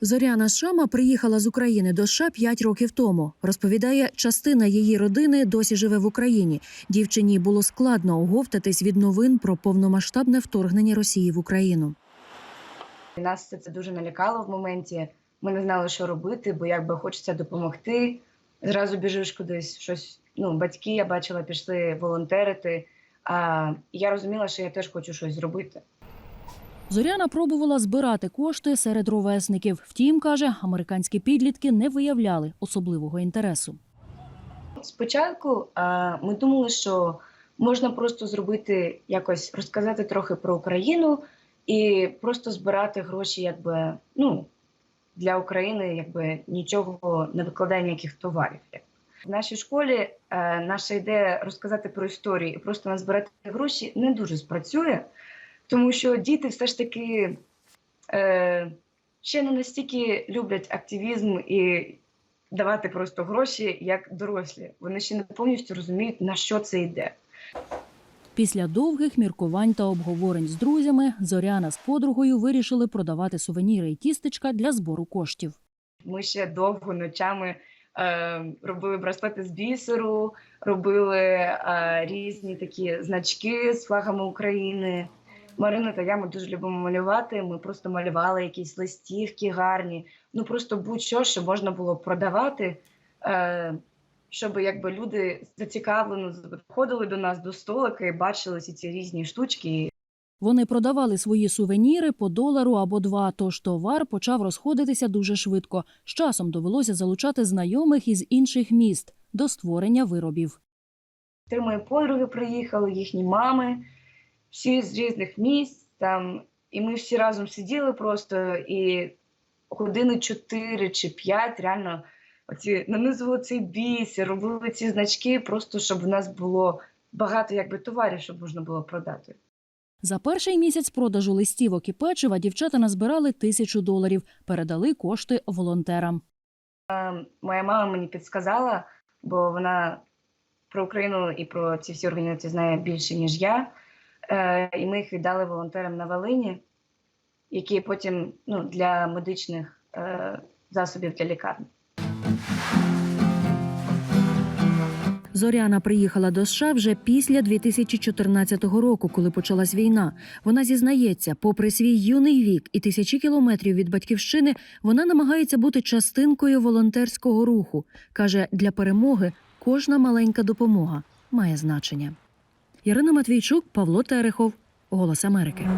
Зоряна Шама приїхала з України до США 5 років тому. Розповідає, частина її родини досі живе в Україні. Дівчині було складно оговтатись від новин про повномасштабне вторгнення Росії в Україну. Нас це дуже налякало в моменті. Ми не знали, що робити, бо якби хочеться допомогти. Зразу біжиш кудись щось. Ну, батьки я бачила, пішли волонтерити. А я розуміла, що я теж хочу щось зробити. Зоряна пробувала збирати кошти серед ровесників. Втім, каже, американські підлітки не виявляли особливого інтересу. Спочатку ми думали, що можна просто зробити якось розказати трохи про Україну і просто збирати гроші, якби ну для України, якби нічого не викладає ніяких товарів. В нашій школі е, наша ідея розказати про історію і просто назбирати гроші не дуже спрацює, тому що діти все ж таки е, ще не настільки люблять активізм і давати просто гроші як дорослі. Вони ще не повністю розуміють, на що це йде. Після довгих міркувань та обговорень з друзями Зоряна з подругою вирішили продавати сувеніри і тістечка для збору коштів. Ми ще довго ночами е, робили браслети з бісеру, робили е, різні такі значки з флагами України. Марина та я ми дуже любимо малювати. Ми просто малювали якісь листівки гарні. Ну просто будь-що, що можна було продавати, е, щоб якби люди зацікавлено входили до нас до столика і бачили всі ці різні штучки. Вони продавали свої сувеніри по долару або два, тож товар почав розходитися дуже швидко. З часом довелося залучати знайомих із інших міст до створення виробів. Три мої подруги приїхали, їхні мами, всі з різних місць там. І ми всі разом сиділи просто і години чотири чи п'ять реально оці нанизували цей бісер, робили ці значки, просто щоб в нас було багато якби товарів, щоб можна було продати. За перший місяць продажу листівок і печива дівчата назбирали тисячу доларів, передали кошти волонтерам. Моя мама мені підсказала, бо вона про Україну і про ці всі організації знає більше, ніж я. Е, і ми їх віддали волонтерам на Волині, які потім ну, для медичних е, засобів для лікарні. Зоряна приїхала до США вже після 2014 року, коли почалась війна. Вона зізнається, попри свій юний вік і тисячі кілометрів від батьківщини, вона намагається бути частинкою волонтерського руху. каже, для перемоги кожна маленька допомога має значення. Ярина Матвійчук, Павло Терехов, Голос Америки.